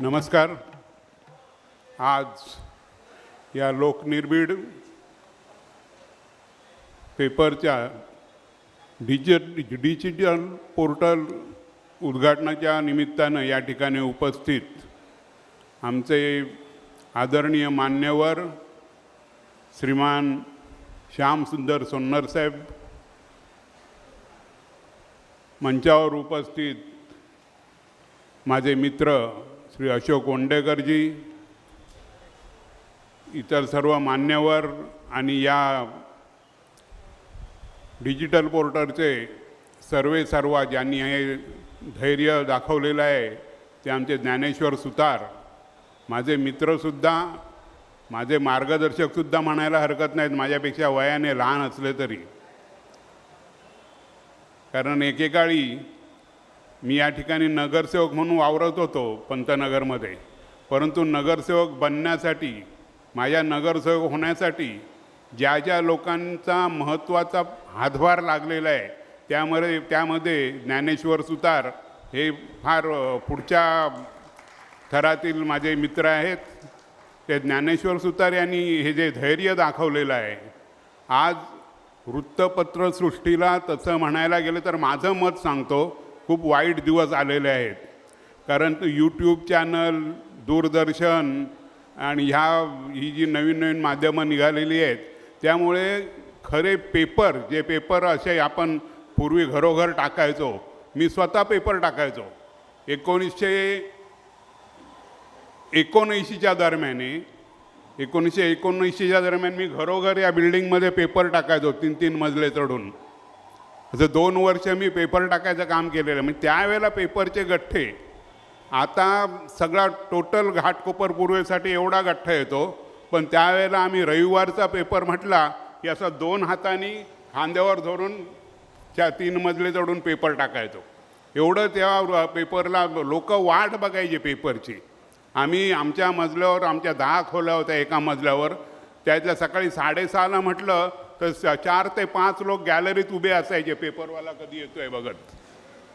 नमस्कार. आज या लोकनिर्भीड पेपरच्या डिजि डिजिटल पोर्टल उद्घाटनाच्या निमित्तानं या ठिकाणी उपस्थित आमचे आदरणीय मान्यवर श्रीमान श्यामसुंदर सोन्नर साहेब मंचावर उपस्थित माझे मित्र श्री अशोक ओंडेकरजी इतर सर्व मान्यवर आणि या डिजिटल पोर्टलचे सर्वे सर्व ज्यांनी हे धैर्य दाखवलेलं आहे ते आमचे ज्ञानेश्वर सुतार. माझे मित्रसुद्धा माझे मार्गदर्शकसुद्धा म्हणायला हरकत नाहीत माझ्यापेक्षा वयाने लहान असले तरी. कारण एकेकाळी मी या ठिकाणी नगरसेवक म्हणून वावरत होतो पंतनगरमध्ये. परंतु नगरसेवक बनण्यासाठी माझ्या नगरसेवक होण्यासाठी ज्या ज्या लोकांचा महत्त्वाचा हातभार लागलेला आहे त्यामध्ये त्यामध्ये ज्ञानेश्वर सुतार हे फार पुढच्या थरातील माझे मित्र आहेत. ते ज्ञानेश्वर सुतार यांनी हे जे धैर्य दाखवलेलं आहे. आज वृत्तपत्रसृष्टीला तसं म्हणायला गेलं तर माझं मत सांगतो खूप वाईट दिवस आलेले आहेत. कारण यूट्यूब चॅनल दूरदर्शन आणि ह्या ही जी नवीन नवीन माध्यमं निघालेली आहेत त्यामुळे खरे पेपर जे पेपर असे आपण पूर्वी घरोघर टाकायचो मी स्वतः पेपर टाकायचो. एकोणीसशे एकोणऐंशीच्या दरम्याने एकोणीसशे एकोणऐंशीच्या दरम्यान मी घरोघर या बिल्डिंगमध्ये पेपर टाकायचो तीन तीन मजले चढून. असं दोन वर्ष मी पेपर टाकायचं काम केलेलं. म्हणजे त्यावेळेला पेपरचे गठ्ठे. आता सगळा टोटल घाटकोपर पूर्वेसाठी एवढा गठ्ठा येतो. पण त्यावेळेला आम्ही रविवारचा पेपर म्हटला की असा दोन हातांनी खांद्यावर धरून त्या तीन मजले चढून पेपर टाकायचो. एवढं त्या पेपरला लोक वाट बघायचे पेपरची. आम्ही आमच्या मजल्यावर आमच्या दहा खोल्या होत्या एका मजल्यावर. त्यातल्या सकाळी साडेसहाला म्हटलं तर चार ते पाच लोक गॅलरीत उभे असायचे पेपरवाला कधी येतोय बघत.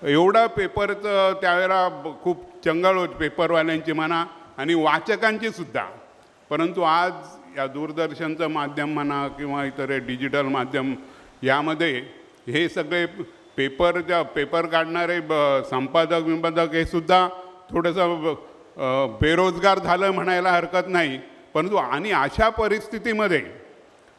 एवढा पेपरचं त्यावेळेला खूप चंगळ होत पेपरवाल्यांची म्हणा आणि वाचकांची सुद्धा. परंतु आज या दूरदर्शनचं माध्यम म्हणा किंवा इतर डिजिटल माध्यम यामध्ये हे सगळे पेपर ज्या पेपर काढणारे ब- संपादक विंपादक हे सुद्धा थोडंसं बेरोजगार झालं म्हणायला हरकत नाही. परंतु आणि अशा परिस्थितीमध्ये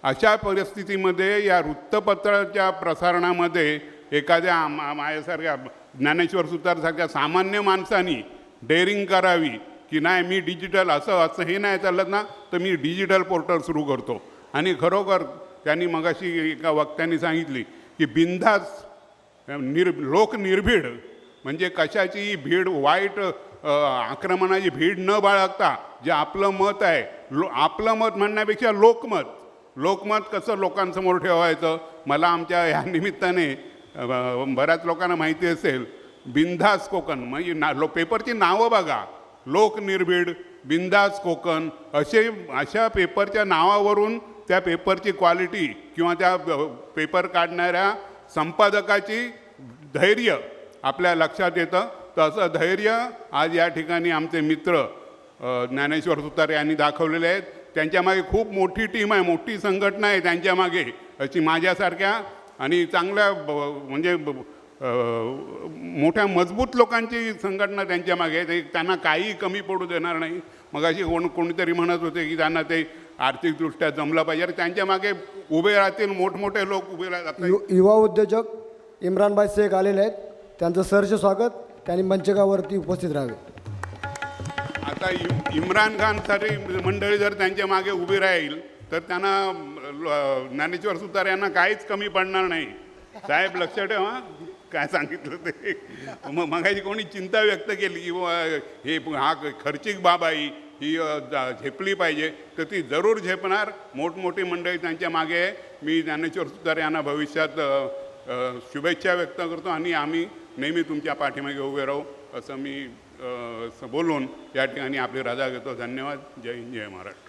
अशा परिस्थितीमध्ये या वृत्तपत्राच्या प्रसारणामध्ये एखाद्या मा- माझ्यासारख्या ज्ञानेश्वर सुतारसारख्या सामान्य माणसानी डेअरिंग करावी की नाही मी डिजिटल असं असं हे नाही चालत ना तर मी डिजिटल पोर्टल सुरू करतो. आणि खरोखर त्यांनी मगाशी एका वक्त्यांनी सांगितली की बिंदास निर लोकनिर्भीड म्हणजे कशाचीही भीड वाईट आक्रमणाची भीड न बाळगता जे आपलं मत आहे लो आपलं मत म्हणण्यापेक्षा लोकमत लोकमत कसं लोकांसमोर ठेवायचं? मला आमच्या ह्या निमित्ताने बऱ्याच लोकांना माहिती असेल बिंदास कोकण म्हणजे ना लो पेपरची नावं बघा. लोकनिर्भीड बिंदास कोकण असे अशा पेपरच्या नावावरून त्या पेपरची क्वालिटी किंवा त्या पेपर काढणाऱ्या संपादकाची धैर्य आपल्या लक्षात येतं. तर असं धैर्य आज या ठिकाणी आमचे मित्र ज्ञानेश्वर सुतार यांनी दाखवलेले आहेत. त्यांच्यामागे खूप मोठी टीम आहे मोठी संघटना आहे त्यांच्यामागे अशी माझ्यासारख्या आणि चांगल्या ब- म्हणजे मोठ्या मजबूत लोकांची संघटना त्यांच्यामागे आहे. ते त्यांना काही कमी पडू देणार नाही. मग अशी कोण कोणीतरी म्हणत होते की त्यांना ते आर्थिकदृष्ट्या जमलं पाहिजे. आणि त्यांच्या मागे उभे राहतील मोठमोठे लोक उभे राहतात. यु युवा उद्योजक इम्रानभाई शेख आलेले आहेत. त्यांचं सहर्ष स्वागत. त्यांनी मंचकावरती उपस्थित राहावे. आता इम- इम्रान खान सारी मंडळी जर त्यांच्या मागे उभी राहील तर त्यांना ज्ञानेश्वर सुतार यांना काहीच कमी पडणार नाही. साहेब लक्ष ठेवा काय सांगितलं ते. मग मगाची कोणी चिंता व्यक्त केली की बुवा हे हा खर्चिक बाब आहे ही झेपली पाहिजे तर ती जरूर झेपणार. मोठमोठी मंडळी त्यांच्या मागे आहे. मी ज्ञानेश्वर सुतार यांना भविष्यात शुभेच्छा व्यक्त करतो आणि आम्ही नेहमी तुमच्या पाठीमागे उभे राहू असं मी बोलून या ठिकाणी आपली रजा घेतो. धन्यवाद. जय हिंद जय महाराष्ट्र.